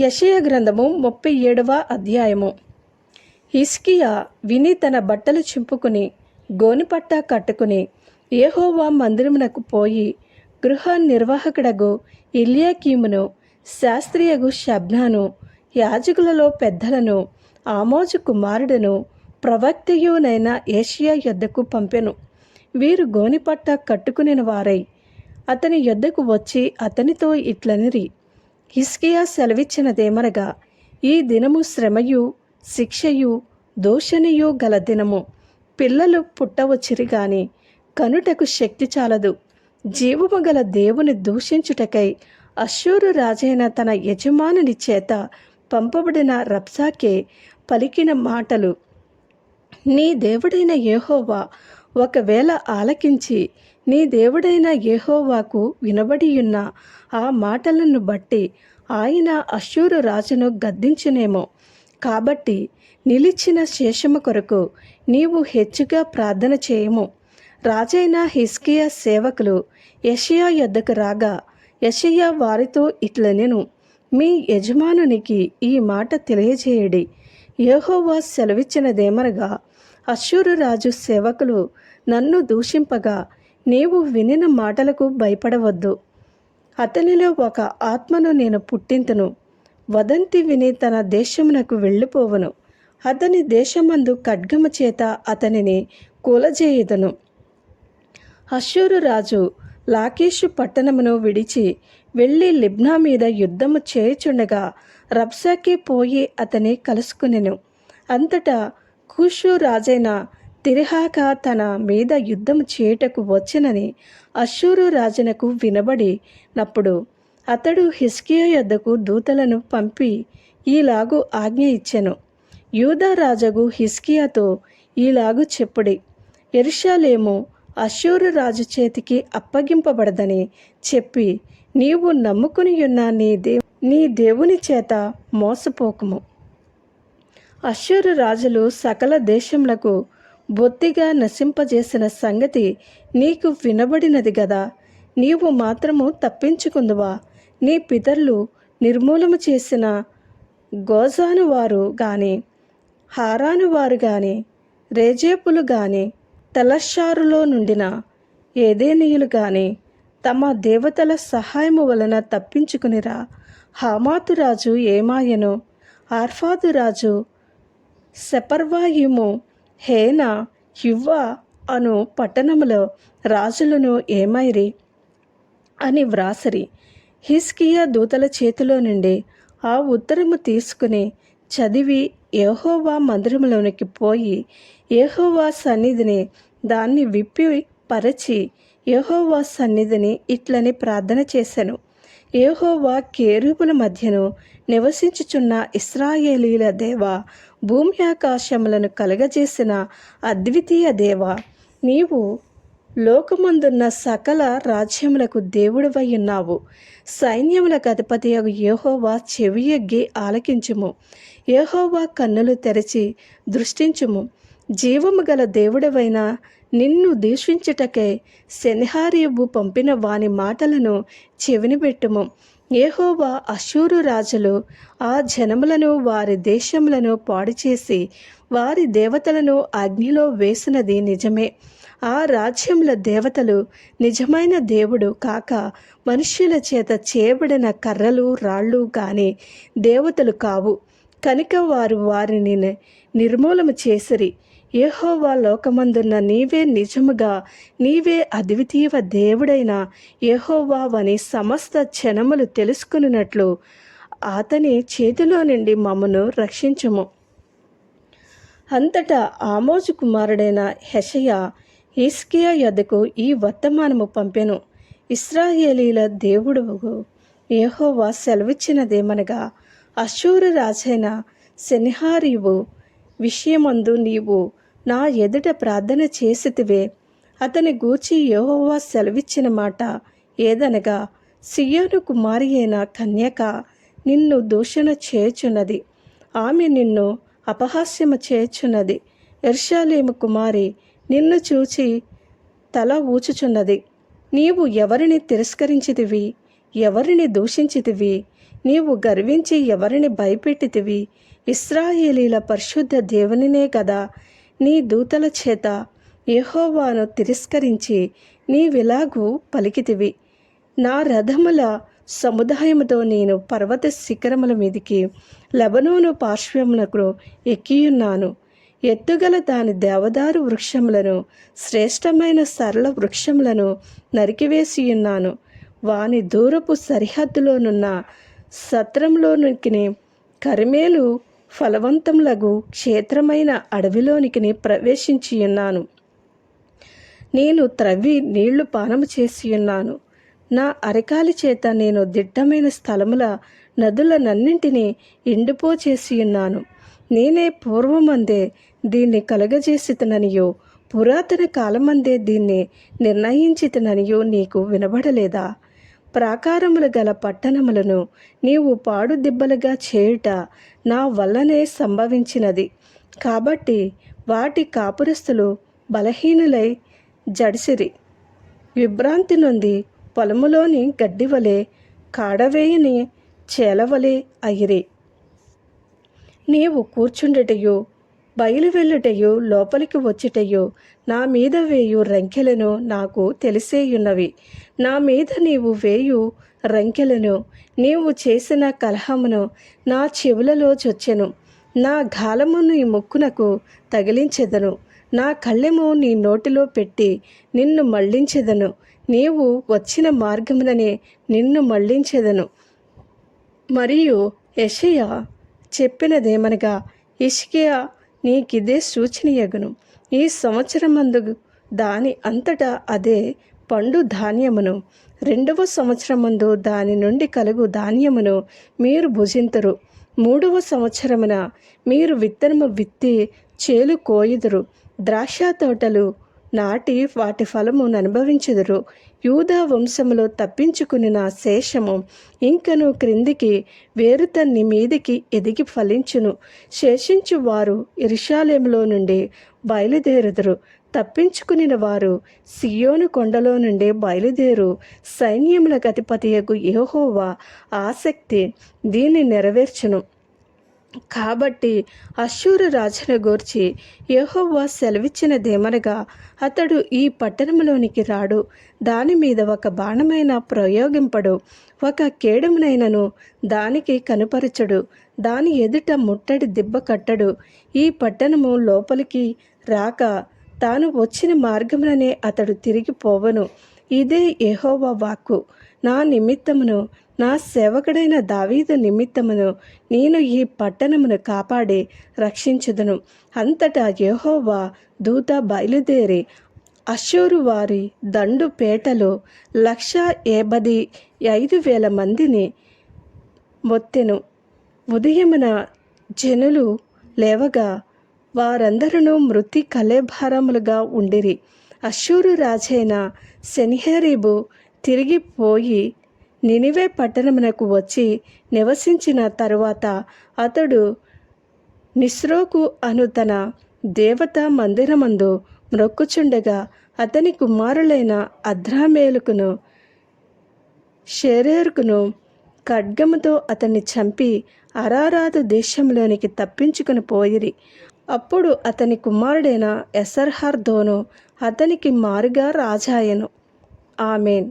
యషయ గ్రంథము ముప్పై ఏడవ అధ్యాయము. హిస్కియా విని తన బట్టలు చింపుకుని గోనిపట్ట కట్టుకుని ఏహోవా మందిరమునకు పోయి గృహ నిర్వాహకుడగు ఇలియాకీమును శాస్త్రియగు షబ్నాను యాజకులలో పెద్దలను ఆమోజు కుమారుడును ప్రవక్తయునైన ఏషియా యొద్దకు పంపెను. వీరు గోనిపట్ట కట్టుకునిన వారై అతని యొద్దకు వచ్చి అతనితో ఇట్లనిరి. హిస్కియా సెలవిచ్చినదేమనగా ఈ దినము శ్రమయు శిక్షయు దోషణయు గల దినము. పిల్లలు పుట్టవచ్చిరి గాని కనుటకు శక్తి చాలదు. జీవము గల దేవుని దూషించుటకై అశ్షూరు రాజైన తన యజమానుని చేత పంపబడిన రప్సాకే పలికిన మాటలు నీ దేవుడైన యేహోవా ఒకవేళ ఆలకించి నీ దేవుడైన యెహోవాకు వినబడియున్న ఆ మాటలను బట్టి ఆయన అశ్షూరు రాజును గద్దించునేమో. కాబట్టి నిలిచిన శేషము కొరకు నీవు హెచ్చుగా ప్రార్థన చేయము. రాజైన హిస్కియా సేవకులు యషయా యొద్దకు రాగా యషయా వారితో ఇట్లనెను మీ యజమానునికి ఈ మాట తెలియజేయడి. యహోవా సెలవిచ్చినదేమనగా అశ్షూరు రాజు సేవకులు నన్ను దూషింపగా నీవు వినిన మాటలకు భయపడవద్దు. అతనిలో ఒక ఆత్మను నేను పుట్టింతును. వదంతి విని తన దేశమునకు వెళ్ళిపోవను. అతని దేశమందు ఖడ్గము చేత అతనిని కూలజేయుదను. అశ్షూరు రాజు లాకేషు పట్టణమును విడిచి వెళ్ళి లిబ్నా మీద యుద్ధము చేయుచుండగా రబ్సాకి పోయి అతని కలుసుకునెను. అంతటా కూషు రాజైన తిరిహాక తన మీద యుద్ధం చేయుటకు వచ్చినని అశ్షూరు రాజునకు వినబడి నప్పుడు అతడు హిస్కియా యొద్దకు దూతలను పంపి ఈలాగు ఆజ్ఞ ఇచ్చెను. యూదరాజగు హిస్కియాతో ఈలాగు చెప్పుడి. ఎరుషాలేము అశ్షూరు రాజు చేతికి అప్పగింపబడదని చెప్పి నీవు నమ్ముకుని ఉన్న నీ దే నీ దేవుని చేత మోసపోకుము. అశ్షూరు రాజులు సకల దేశములకు బొత్తిగా నశింపజేసిన సంగతి నీకు వినబడినది గదా. నీవు మాత్రము తప్పించుకుందువా? నీ పితరులు నిర్మూలము చేసిన గోజాను వారు గాని హారాను వారు గాని రేజేపులు గాని తెలషారులో నుండిన ఏదేనీయులు గాని తమ దేవతల సహాయము వలన తప్పించుకునిరా. హామాతురాజు ఏమాయను? ఆర్ఫాదు రాజు సెపర్వాయిము హేన యువ్వ అను పట్టణములో రాజులను ఏమైరి? అని వ్రాసరి. హిస్కియా దూతల చేతిలో నుండి ఆ ఉత్తరము తీసుకుని చదివి ఏహోవా మందిరములోనికి పోయి ఏహోవా సన్నిధిని దాన్ని విప్పి పరచి ఏహోవా సన్నిధిని ఇట్లని ప్రార్థన చేశాను ఏహోవా కేరూపుల మధ్యను నివసించుచున్న ఇస్రాయేలీల దేవ భూమి ఆకాశములను కలగజేసిన అద్వితీయ దేవ నీవు లోకమందున్న సకల రాజ్యములకు దేవుడివై ఉన్నావు. సైన్యములకు అధిపతి చెవి ఎగ్గి ఆలకించుము. యహోవా కన్నులు తెరచి దృష్టించుము. జీవము గల దేవుడవైన నిన్ను దీక్షించుటకై శనిహారియబు పంపిన వాని మాటలను చెవినిపెట్టుము. ఏహోవా అశూరు రాజులు ఆ జనములను వారి దేశములను పాడు చేసి వారి దేవతలను అగ్నిలో వేసినది నిజమే. ఆ రాజ్యముల దేవతలు నిజమైన దేవుడు కాక మనుష్యుల చేత చేయబడిన కర్రలు రాళ్ళు కానీ దేవతలు కావు. కనుక వారు వారిని నిర్మూలము చేసిరి. యెహోవా లోకమందున్న నీవే నిజముగా నీవే అద్వితీయ దేవుడైన యెహోవావని సమస్త జనములు తెలుసుకున్నట్లు అతని చేతిలో నుండి మమ్మను రక్షించుము. అంతటా ఆమోజు కుమారుడైన హెషయ హిస్కియా యొద్దకు ఈ వర్తమానము పంపెను. ఇస్రాయేలీల దేవుడు యెహోవా సెలవిచ్చినదేమనగా అశూరు రాజైన సెనిహారీవు విషయమందు నీవు నా ఎదుట ప్రార్థన చేసితివే. అతని గూర్చి యహోవా సెలవిచ్చిన మాట ఏదనగా సియోను కుమారి అయిన కన్యక నిన్ను దూషణ చేయుచున్నది. ఆమె నిన్ను అపహాస్యము చేయుచున్నది. ఎర్షాలేము కుమారి నిన్ను చూచి తల ఊచుచున్నది. నీవు ఎవరిని తిరస్కరించితివి? ఎవరిని దూషించితివి? నీవు గర్వించి ఎవరిని భయపెట్టితివి? ఇస్రాయేలీల పరిశుద్ధ దేవునినే కదా నీ దూతల చేత యహోవాను తిరస్కరించి నీవిలాగు పలికితివి. నా రథముల సముదాయముతో నేను పర్వత శిఖరముల మీదికి లెబనోను పార్శ్వమునకు ఎక్కియున్నాను. ఎత్తుగల దాని దేవదారు వృక్షములను శ్రేష్టమైన సరళ వృక్షములను నరికివేసియున్నాను. వాని దూరపు సరిహద్దులోనున్న సత్రంలోనికి కరిమేలు ఫలవంతములగు క్షేత్రమైన అడవిలోనికి ప్రవేశించియున్నాను. నేను త్రవ్వి నీళ్ళు పానము చేసియున్నాను. నా అరకాలి చేత నేను దిట్టమైన స్థలముల నదులనన్నింటినీ ఎండిపో చేసియున్నాను. నేనే పూర్వమందే దీన్ని కలగజేసితననియో పురాతన కాలమందే దీన్ని నిర్ణయించితననియో నీకు వినబడలేదా? ప్రాకారములు గల పట్టణములను నీవు పాడు దిబ్బలుగా చేయుట నా వల్లనే సంభవించినది. కాబట్టి వాటి కాపురస్తులు బలహీనులై జడిసిరి. విభ్రాంతి నుండి పొలములోని గడ్డివలే కాడవేయని చేలవలే అయిరి. నీవు కూర్చుండుటయు బయలు వెళ్ళుటయు లోపలికి వచ్చుటయో నా మీద వేయు రంకెలను నాకు తెలిసేయున్నవి. నా మీద నీవు వేయు రంకెలను. నీవు చేసిన కలహమును నా చెవులలో చొచ్చెను నా గాలము నీ ముక్కునకు తగిలించెదను. నా కళ్ళెము నీ నోటిలో పెట్టి నిన్ను మళ్ళించెదను. నీవు వచ్చిన మార్గముననే నిన్ను మళ్ళించెదను. మరియు యషయ చెప్పినదేమనగా ఇష్కియా నీకిదే సూచనయగును. ఈ సంవత్సరమందు దాని అంతటా అదే పండు ధాన్యమును. రెండవ సంవత్సరమందు దాని నుండి కలుగు ధాన్యమును మీరు భుజింతురు. మూడవ సంవత్సరమున మీరు విత్తనము విత్తి చేలు కోయుదురు. ద్రాక్ష తోటలు నాటి వాటి ఫలమును అనుభవించుదురు యూదా వంశములో తప్పించుకుని నా శేషము ఇంకను క్రిందికి వేరుతన్ని మీదికి ఎదిగి ఫలించును. శేషించు వారు ఇరుషాలయంలో నుండి బయలుదేరుదురు. తప్పించుకుని వారు సియోను కొండలో నుండి బయలుదేరు. సైన్యముల గతిపతియకు యహోవా ఆసక్తి దీన్ని నెరవేర్చును. కాబట్టి అశూరు రాజును గూర్చి యెహోవా సెలవిచ్చినదేమనగా అతడు ఈ పట్టణంలోనికి రాడు. దాని మీద ఒక బాణమైన ప్రయోగింపడు. ఒక కేడమునైనను దానికి కనుపరచడు. దాని ఎదుట ముట్టడి దిబ్బ కట్టడు. ఈ పట్టణము లోపలికి రాక తాను వచ్చిన మార్గముననే అతడు తిరిగిపోవను ఇదే యహోవా వాక్కు. నా నిమిత్తమును నా సేవకుడైన దావీదు నిమిత్తమును నేను ఈ పట్టణమును కాపాడి రక్షించుదును. అంతటా యహోవా దూత బయలుదేరి అశ్షూరు వారి దండు పేటలో లక్ష ఏబది ఐదు వేల మందిని మొత్తెను. ఉదయమున జనులు లేవగా వారందరూ మృతి కలేభారములుగా ఉండిరి. అశ్షూరు రాజైన శనిహరీబు తిరిగిపోయి నినివే పట్టణమునకు వచ్చి నివసించిన తరువాత అతడు నిస్రోకు అను తన దేవత మందిరమందు మ్రొక్కుచుండగా అతని కుమారులైన అద్రామేలుకును షేరేర్కును ఖడ్గముతో అతన్ని చంపి అరారాదు దేశంలోనికి తప్పించుకుని పోయిరి. అప్పుడు అతని కుమారుడైన ఎసర్హార్దోను అతనికి మారుగా రాజాయను. ఆమెన్.